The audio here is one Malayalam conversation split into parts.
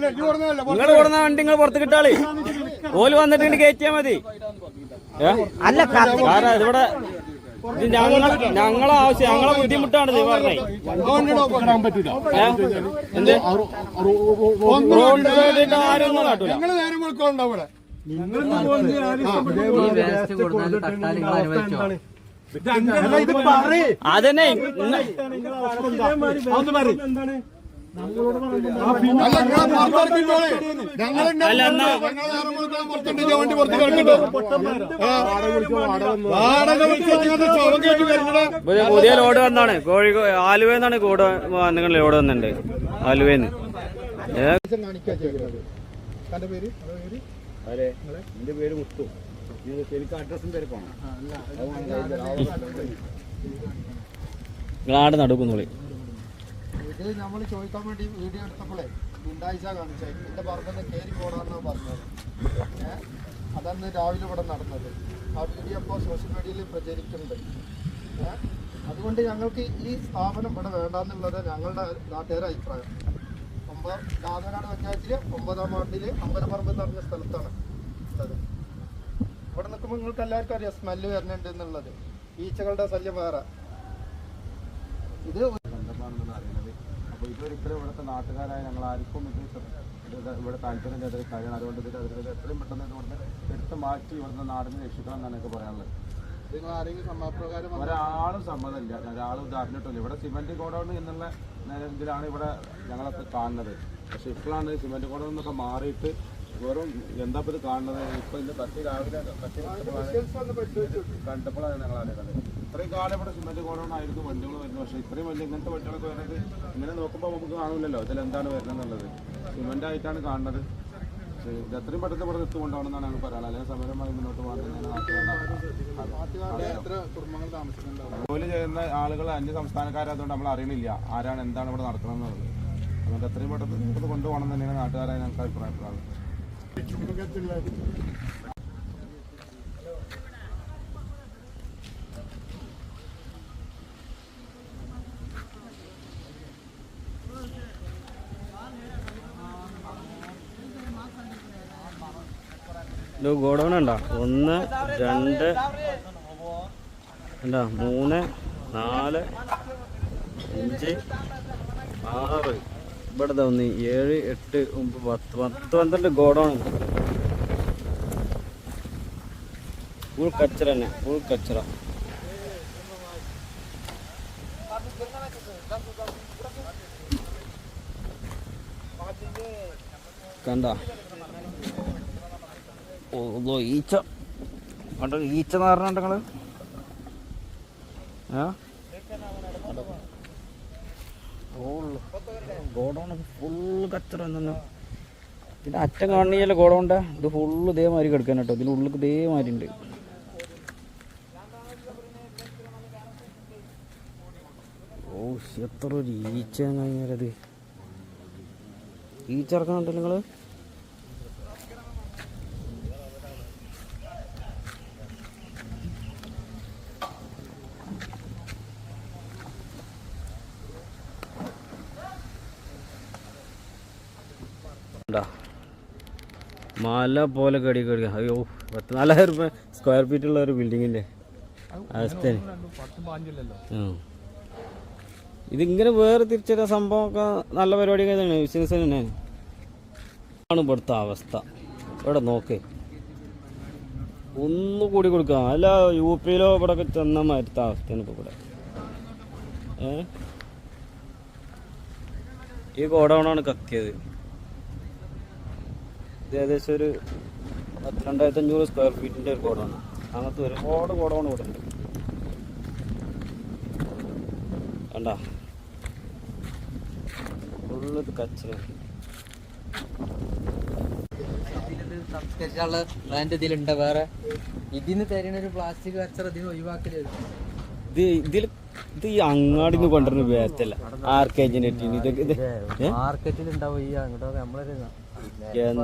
നിങ്ങൾ കൊടുന്ന വണ്ടി നിങ്ങൾ പുറത്ത് കിട്ടാളി. ഓൽ വന്നിട്ട് ഇങ്ങട് കയറ്റിയാ മതി. അല്ല ഇവിടെ കാരണം ഞങ്ങൾ ഞങ്ങളെ ആവശ്യം ഞങ്ങളെ ബുദ്ധിമുട്ടാണ് ഇത് പറഞ്ഞത് റോഡ് ആരും കാട്ടൂല. അതന്നെ പുതിയ ലോഡ് വന്നാണ്. കോഴിക്കോട് ആലുവെന്നാണ് കൂടെ വന്നിട്ട് ലോഡ് വന്നിട്ടുണ്ട് ആലുവേന്ന് എന്റെ പേര് മുത്തു. എനിക്ക് അഡ്രസ്സും പേര് പോണം നിങ്ങളാട് നടുക്കുന്നുള്ളി ഇത് നമ്മൾ ചോദിക്കാൻ വേണ്ടി വീഡിയോ എടുത്തപ്പോഴേ ഗുണ്ടാഴ്ച കാണിച്ചത് എന്റെ പറമ്പെന്ന് കയറി പോടാന്നാ പറഞ്ഞത്. ഏഹ് അതന്ന് രാവിലെ ഇവിടെ നടന്നത്. ആ വീഡിയോ ഇപ്പോൾ സോഷ്യൽ മീഡിയയിൽ പ്രചരിക്കുന്നുണ്ട്. ഏഹ് അതുകൊണ്ട് ഞങ്ങൾക്ക് ഈ സ്ഥാപനം ഇവിടെ വേണ്ടാന്നുള്ളത് ഞങ്ങളുടെ നാട്ടുകാരുടെ അഭിപ്രായം. ഒമ്പത് കാതനാട് പഞ്ചായത്തിൽ ഒമ്പതാം വാർഡിൽ അമ്പലപ്പറമ്പ് എന്ന് പറഞ്ഞ സ്ഥലത്താണ് ഉള്ളത് ഇവിടെ നിൽക്കുമ്പോൾ നിങ്ങൾക്ക് എല്ലാവർക്കും അറിയാം സ്മെല്ല് വരുന്നുണ്ട് എന്നുള്ളത്. ഈച്ചകളുടെ ശല്യം വേറെ. ഇത് അപ്പോൾ ഇതൊരിക്കലും ഇവിടുത്തെ നാട്ടുകാരായ ഞങ്ങൾ ആർക്കും ഇത് ഇവിടെ താല്പര്യം ചെയ്ത കാര്യമാണ്. അതുകൊണ്ട് ഇതിൽ അതിൽ എത്രയും പെട്ടെന്ന് ഇവിടുന്ന് എടുത്ത് മാറ്റി ഇവിടുന്ന് നാടിനെ രക്ഷിക്കണം എന്നാണ് എനിക്ക് പറയാനുള്ളത്. ഒരാളും സമ്മതമില്ല. ഒരാളും അറിഞ്ഞിട്ടില്ല. ഇവിടെ സിമെന്റ് ഗോഡൌൺ എന്നുള്ള ഇതിലാണ് ഇവിടെ ഞങ്ങളൊക്കെ കാണുന്നത്. പക്ഷെ ഇപ്പോഴാണ് സിമെന്റ് ഗോഡൌൺ എന്നൊക്കെ മാറിയിട്ട് വെറും എന്താ ഇത് കാണുന്നത്? ഇപ്പൊ ഇന്ന് കത്തി രാവിലെ കണ്ടപ്പോഴാണ് ഞങ്ങൾ അറിയുന്നത്. ഇത്രയും കാലം ഇവിടെ സിമെന്റ് ഗോഡൌൺ ആയിരുന്നു വണ്ടികൾ വരുന്നത് പക്ഷെ ഇത്രയും വലിയ ഇങ്ങനത്തെ വണ്ടികളൊക്കെ വരുന്നത് ഇങ്ങനെ നോക്കുമ്പോൾ നമുക്ക് കാണൂലല്ലോ. ഇതിൽ എന്താണ് വരുന്നത് സിമെന്റ് ആയിട്ടാണ് കാണുന്നത്. ഇത് എത്രയും പെട്ടെന്ന് ഇവിടെ എത്തുകൊണ്ടാണെന്നാണ് ഞങ്ങൾ പറയാൻ അല്ലെങ്കിൽ സമരമായി മുന്നോട്ട് താമസിക്കുന്നുണ്ടാവും? ജോലി ചെയ്യുന്ന ആളുകൾ അന്യ സംസ്ഥാനക്കാരായതുകൊണ്ട് നമ്മൾ അറിയണില്ല ആരാണ് എന്താണ് ഇവിടെ നടക്കണമെന്നുള്ളത് എന്നുള്ളത് അതുകൊണ്ട് എത്രയും പെട്ടെന്ന് ഇവിടെ കൊണ്ടുപോകണം തന്നെയാണ് നാട്ടുകാരായ ഞങ്ങൾക്ക് അഭിപ്രായപ്പെടാറ് ഇത് ഗോഡൗൺ ഉണ്ടോ? ഒന്ന് രണ്ട് എന്താ മൂന്ന് നാല് അഞ്ച് ആറ്. ഇവിടെ ഒന്ന് ഏഴ് എട്ട് ഒമ്പത് പത്ത് പത്ത് പന്ത്രണ്ട് ഗോഡൗൺ. ഫുൾ കച്ചറ തന്നെ ഫുൾ കച്ചറ. കണ്ട? ഓ ഈച്ച. കണ്ടോ ഈച്ച എന്ന് പറഞ്ഞിട്ട് നിങ്ങൾ ഗോഡൗൺ ഫുള്ള് കച്ചറ അറ്റം ഗോഡൗണ്ട ഇത് ഫുള്ള് ഇതേമാതിരി കിടക്കാൻ കേട്ടോ ഇതിന് ഉള്ളിൽ ഇതേമാതിരി ഉണ്ട്. ഓ എത്ര ഒരു ഈച്ച കഴിഞ്ഞാലത് ഈച്ച ഇറക്കണുണ്ടല്ലോ നിങ്ങൾ? ഉണ്ടാ മല പോലെ കടി കടി. അയ്യോ പത്ത് നാലായിരം രൂപ സ്ക്വയർ ഫീറ്റ് ഉള്ള ഒരു ബിൽഡിങ്ങിന്റെ അവസ്ഥയാണ് ഉം. ഇതിങ്ങനെ വേറെ തിരിച്ചൊരു സംഭവമൊക്കെ നല്ല പരിപാടിയൊക്കെ തന്നെയാണ് ബിസിനസ് തന്നെയാണ് ആണ് ഇവിടുത്തെ അവസ്ഥ. ഇവിടെ നോക്ക്. ഒന്ന് കൂടി കൊടുക്കുക അല്ല യു പിയിലോ ഇവിടെ ഒക്കെ ചെന്ന മാറ്റത്തെ അവസ്ഥയാണ് ഇപ്പോൾ ഇവിടെ. ഏ? ഈ ഗോഡൗണാണ് കക്കിയത് ഇത് ഏകദേശം ഒരു രണ്ടായിരത്തി അഞ്ഞൂറ് സ്ക്വയർ ഫീറ്റിന്റെ ഒരു ഗോഡൗൺ അങ്ങനത്തെ ഒരുപാട് ഗോഡൗൺ ഇവിടെ. ഉണ്ട് കണ്ട? ഫുള്ള് കച്ചറ. ഇതിലുണ്ട്. വേറെ ഇതിന്ന് തരുന്ന ഒരു പ്ലാസ്റ്റിക് കച്ചറ ഇതിന് ഒഴിവാക്കൽ ഇത് ഇതിൽ ഇത് ഈ അങ്ങാടിന്ന് കൊണ്ടുവരുന്ന വേസ്റ്റല്ല ആർക്കേജിനെ ഇതൊക്കെ? മാർക്കറ്റിൽ ഉണ്ടാവും ഈ അങ്ങോട്ട് നമ്മളൊരു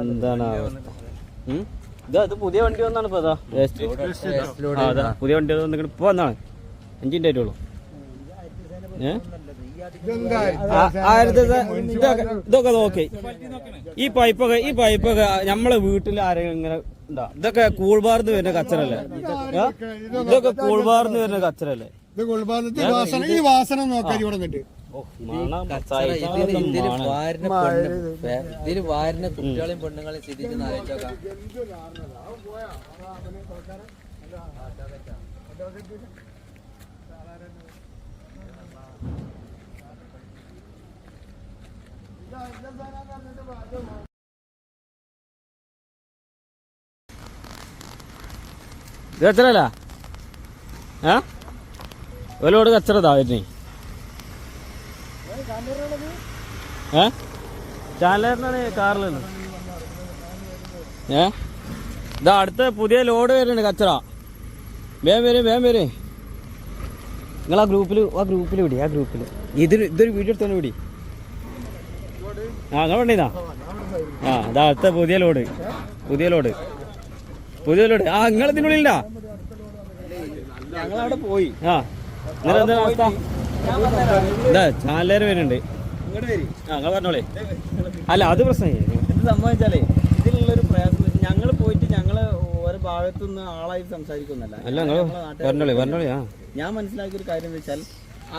എന്താണ് അവസ്ഥ? ഉം? ഇത് പുതിയ വണ്ടി വന്നാണ് ഇപ്പൊ അതാ പുതിയ വണ്ടി വന്നിട്ട് ഇപ്പൊ വന്നാണ്. അഞ്ചിന്റെ ആയിട്ടുള്ളൂ. ഇതൊക്കെ നോക്കി ഈ പൈപ്പൊക്കെ ഈ പൈപ്പൊക്കെ നമ്മളെ വീട്ടിൽ ആരെങ്കിലും ഇങ്ങനെ ഉണ്ടാ ഇതൊക്കെ കൂൾബാർന്ന് വരുന്ന കച്ചറല്ലേ? ഇതൊക്കെ കൂൾബാർന്ന് വരുന്ന കച്ചറല്ലേ? വാസന ഈ വാസന നോക്കാൻ ഇവിടെ ഇതിൽ വാരിനെ. വാരുന്ന വാരുന്ന കുട്ടികളെയും പെണ്ണുങ്ങളെയും സ്ഥിതിച്ച് ആലോചിച്ചോക്കാം ഇത് കച്ചറല്ല ഏ? ഒരുപാട് കച്ചറ താഴ്ന്നേ ഏ? ചാനലിനാണ് കാറിലാണ് ഏ? ഇതാ അടുത്ത പുതിയ ലോഡ് വരുന്നുണ്ട് കച്ചറ. വേം വരും വേം വരും. നിങ്ങൾ ആ ഗ്രൂപ്പിൽ ആ ഗ്രൂപ്പിൽ വിടി ആ ഗ്രൂപ്പിൽ ഇതിൽ ഇതൊരു വീഡിയോ എടുത്തോണ്ട് വിടി. ആ നിങ്ങൾ വേണ്ടിന്നാ ആ ഇതാ അടുത്ത പുതിയ ലോഡ്. പുതിയ ലോഡ്. പുതിയ ലോഡ്. ആ നിങ്ങൾ ഇതിനുള്ളിലാ ഞങ്ങളവിടെ പോയി. ആ നിങ്ങളെന്താ അവസ്ഥ? ഇതാ ഇങ്ങോട്ട് വരി. ആ നിങ്ങൾ പറഞ്ഞോളേ. അല്ല അത് പ്രശ്നമില്ല. എന്ത് സംഭവിച്ചാലേ ഇതിലുള്ളൊരു പ്രയാസം ഞങ്ങൾ പോയിട്ട് ഞങ്ങൾ ഓരോ ഭാഗത്തുനിന്ന് ആളായി സംസാരിക്കുന്നല്ല അല്ല പറഞ്ഞോളേ പറഞ്ഞോളേ. ആ. ഞാൻ മനസ്സിലാക്കിയ ഒരു കാര്യം എന്ന് വെച്ചാൽ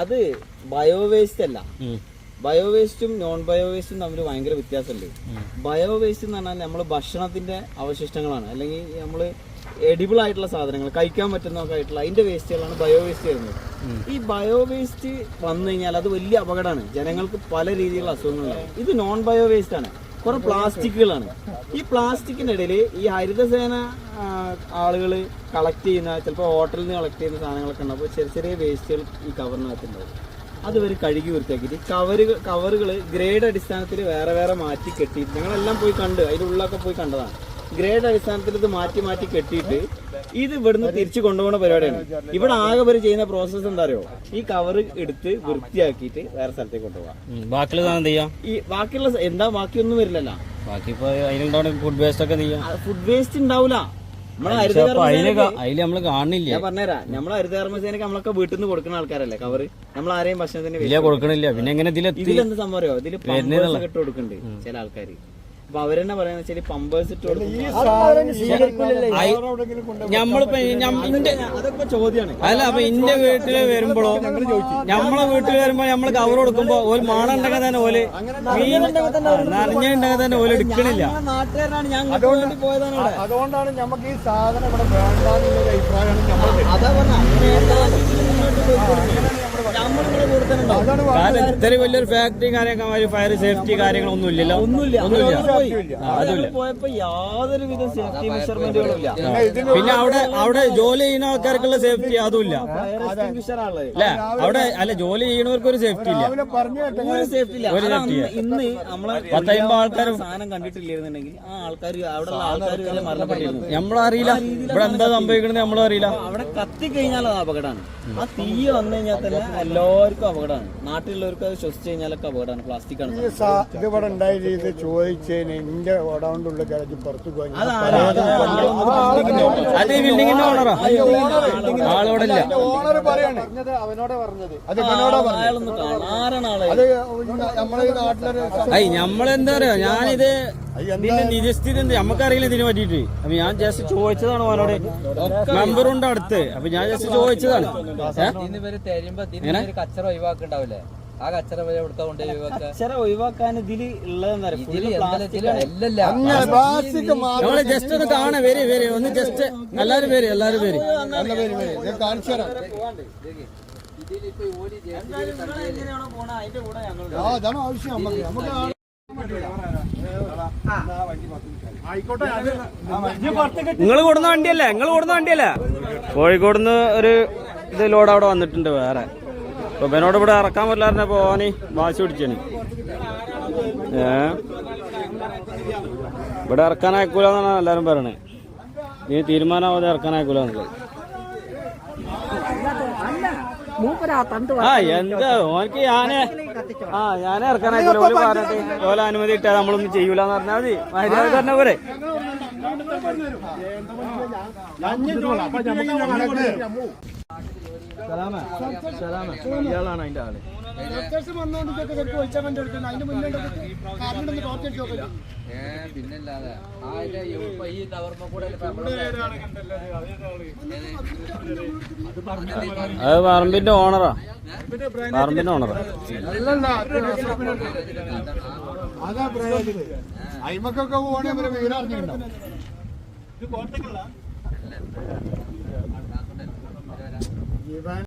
അത് ബയോവേസ്റ്റ് അല്ല. ബയോവേസ്റ്റും ബയോ വേസ്റ്റും നോൺ ബയോവേസ്റ്റും തമ്മിൽ ഭയങ്കര വ്യത്യാസമുണ്ട്. ബയോവേസ്റ്റ് എന്ന് പറഞ്ഞാൽ നമ്മൾ ഭക്ഷണത്തിന്റെ അവശിഷ്ടങ്ങളാണ്. അല്ലെങ്കിൽ നമ്മൾ എഡിബിൾ ആയിട്ടുള്ള സാധനങ്ങൾ കഴിക്കാൻ പറ്റുന്നതൊക്കെ ആയിട്ടുള്ള അതിന്റെ വേസ്റ്റുകളാണ് ബയോ വേസ്റ്റ് വരുന്നത്. ഈ ബയോ വേസ്റ്റ് വന്നു കഴിഞ്ഞാൽ അത് വലിയ അപകടമാണ്. ജനങ്ങൾക്ക് പല രീതിയിലുള്ള അസുഖങ്ങളുണ്ടാവും ഇത് നോൺ ബയോ വേസ്റ്റ് ആണ്. കുറെ പ്ലാസ്റ്റിക്കുകളാണ്. ഈ പ്ലാസ്റ്റിക്കിന് ഇടയിൽ ഈ ഹരിതസേന ആളുകൾ കളക്ട് ചെയ്യുന്ന ചിലപ്പോൾ ഹോട്ടലിൽ നിന്ന് കളക്ട് ചെയ്യുന്ന സാധനങ്ങളൊക്കെ ഉണ്ടാവും. ചെറിയ ചെറിയ വേസ്റ്റുകൾ ഈ കവറിനകത്തുണ്ടാവും അത് ഇവർ കഴുകി വൃത്തിയാക്കിയിട്ട് കവറുകൾ കവറുകൾ ഗ്രേഡ് അടിസ്ഥാനത്തിൽ വേറെ വേറെ മാറ്റി കെട്ടിയിട്ട് ഞങ്ങളെല്ലാം പോയി കണ്ട് അതിന്റെ ഉള്ളിലൊക്കെ പോയി കണ്ടതാണ്. ഗ്രേഡ് അടിസ്ഥാനത്തിൽ ഇത് മാറ്റി മാറ്റി കെട്ടിയിട്ട് ഇത് ഇവിടുന്ന് തിരിച്ചു കൊണ്ടുപോകുന്ന പരിപാടിയാണ്. ഇവിടെ ആകെ വരെ ചെയ്യുന്ന പ്രോസസ്സ് എന്താ അറിയോ? ഈ കവർ എടുത്ത് വൃത്തിയാക്കിയിട്ട് വേറെ സ്ഥലത്തേക്ക് കൊണ്ടുപോകാം. ബാക്കിയുള്ള സാധനം എന്ത് ചെയ്യാം? ഈ ബാക്കിയുള്ള എന്താ ബാക്കിയൊന്നും വരില്ലല്ലോ. ബാക്കി ഫുഡ് വേസ്റ്റ് ഒക്കെ ഫുഡ് വേസ്റ്റ് ഉണ്ടാവില്ല നമ്മളെ കാണില്ല ഞാൻ പറഞ്ഞുതരാം. നമ്മളെ ഹരിതകർമ്മസേനക്ക് നമ്മളൊക്കെ വീട്ടിൽ നിന്ന് കൊടുക്കുന്ന ആൾക്കാരല്ലേ കവറ് നമ്മൾ ആരെയും ഭക്ഷണത്തിന് കൊടുക്കണില്ല. പിന്നെ എങ്ങനെ ഇതിലെന്ത് സംഭവം അറിയോ? ഒക്കെ ഇട്ട് കൊടുക്കുന്നുണ്ട് ചില ആൾക്കാര്. അപ്പൊ അവരെന്നെ പറയാന്ന് ഈ പമ്പേഴ്സ് ഇട്ട് കൊടുക്കുമ്പോ നമ്മളിപ്പോ ഈ ഞം- ഇന്റെ അതൊക്കെ ചോദ്യമാണ് അല്ല അപ്പൊ ഇന്റെ വീട്ടിൽ വരുമ്പോഴോ നമ്മളെ വീട്ടിൽ വരുമ്പോ നമ്മൾ കവർ കൊടുക്കുമ്പോ ഒരു മാണ ഉണ്ടെങ്കിൽ തന്നെ ഓൽ നനഞ്ഞുണ്ടെങ്കിൽ തന്നെ ഓൽ എടുക്കണില്ല. നാട്ടുകാരനാണ്. ഞാൻ അങ്ങോട്ട് പോയതാണ് അതുകൊണ്ടാണ് നമുക്ക് ഈ സാധനം ഇവിടെ വേണ്ടെന്നുള്ള അഭിപ്രായമാണ് നമ്മൾ അതാ പറഞ്ഞ. കാരണം ഇത്രയും വലിയൊരു ഫാക്ടറി കാര്യങ്ങൾ ഫയർ സേഫ്റ്റി കാര്യങ്ങളൊന്നും ഇല്ലല്ലോ ഒന്നുമില്ല. അതുമില്ല. പോയപ്പോ യാതൊരു വിധ സേഫ്റ്റി മെഷർമെന്റുകളും ഇല്ല. പിന്നെ അവിടെ അവിടെ ജോലി ചെയ്യുന്ന ആൾക്കാർക്കുള്ള സേഫ്റ്റി അതുമില്ല. ഫയർ എക്സ്റ്റിംഗ്വിഷർ ആൾ അല്ല അവിടെ അല്ല ജോലി ചെയ്യണവർക്ക് ഒരു സേഫ്റ്റി ഇല്ല. ഒരു സേഫ്റ്റി ഇല്ല. ഇന്ന് നമ്മളെ പത്തമ്പത് ആൾക്കാർ സാധനം കണ്ടിട്ടില്ലായിരുന്നുണ്ടെങ്കിൽ ആ ആൾക്കാർ അവിടെ ആൾക്കാർ മരണപ്പെട്ടിരുന്നു. നമ്മളറിയില്ല. ഇവിടെ എന്താ സംഭവിക്കണെന്ന് നമ്മളും അറിയില്ല അവിടെ കത്തി കഴിഞ്ഞാൽ അത് അപകടമാണ്. ആ തീ വന്നു കഴിഞ്ഞാൽ തന്നെ എല്ലാവർക്കും അപകടമാണ്. നാട്ടിലുള്ളവർക്ക് അത് ശ്വസിച്ച് കഴിഞ്ഞാലൊക്കെ അപകടമാണ്. പ്ലാസ്റ്റിക് ആണ്. ഈ സാ- ഇത് ഇവിടെ ഉണ്ടായ രീതി ചോദിച്ചതിന് എന്റെ ഓടാണ്ടുള്ള പുറത്തു പോയി. അത് ഈ ബിൽഡിങ്ങിന്റെ ഓണറാ ആളോടെ ഇല്ല. ഓണർ പറയാണ്. അവനോടെ പറഞ്ഞത്. അത് ഇവനോടാ പറഞ്ഞത്. അയാളൊന്ന് കാണാം ആരാണ് ആൾ? അത് നമ്മളെ ഈ നാട്ടിലൊരു നമ്മളെന്താ പറയാ? ഞാനിത് ഇതിന്റെ നിജസ്ഥിതി എന്ത്? നമുക്കറിയില്ല ഇതിനെ പറ്റിയിട്ട്. അപ്പൊ ഞാൻ ജസ്റ്റ് ചോദിച്ചതാണ് അവനോട് മെമ്പറുണ്ട് അടുത്ത്. അപ്പൊ ഞാൻ ജസ്റ്റ് ചോദിച്ചതാണ്. കച്ചറ ഒഴിവാക്കാൻ ഇതിൽ ജസ്റ്റ് ഒന്ന് കാണാം. വരെ വരെ. ഒന്ന് ജസ്റ്റ് എല്ലാരും പേര് എല്ലാരും പേര് അതാണ് ആവശ്യം. നമുക്ക് നിങ്ങൾ കൊടുന്ന വണ്ടിയല്ലേ? നിങ്ങൾ കൊടുന്ന വണ്ടിയല്ലേ? കോഴിക്കോടുന്ന് ഒരു ഇത് ലോഡ് അവിടെ വന്നിട്ടുണ്ട് വേറെ. അപ്പൊ ഇവനോട് ഇവിടെ ഇറക്കാൻ പറ്റില്ലായിരുന്നെ. പോവാനി വാശി പിടിച്ചു ഏ? ഇവിടെ ഇറക്കാൻ അയക്കൂലെന്നാണ് എല്ലാരും പറയണേ. നീ തീരുമാനമാവാതെ ഇറക്കാൻ അയക്കൂലെന്നുള്ളത് ആ എന്താ? ഓനക്ക് ഞാൻ ആ ഞാൻ ഇറക്കാൻ അയക്കൂല ഓൽ പറഞ്ഞിട്ട് ഓല അനുമതി ഇട്ടാ നമ്മളൊന്നും ചെയ്യൂലെന്ന് പറഞ്ഞാൽ മതി മര്യാദ പറഞ്ഞ പോരെ ഇയാളാണ് അതിന്റെ ആൾ. വന്നുകൊണ്ട് ഇതൊക്കെ ഒഴിച്ചാൽ വേണ്ടി എടുക്കുന്നത്. മുന്നേ ടോർച്ച് പിന്നല്ലാതെ. ഇത് അത് പറമ്പിന്റെ ഓണറാ. പറമ്പിന്റെ ഓണറാ. അതാ പ്രയോജനം അയിമക്കൊക്കെ പോകണേ വിവരം അറിഞ്ഞിട്ടുണ്ടാവും given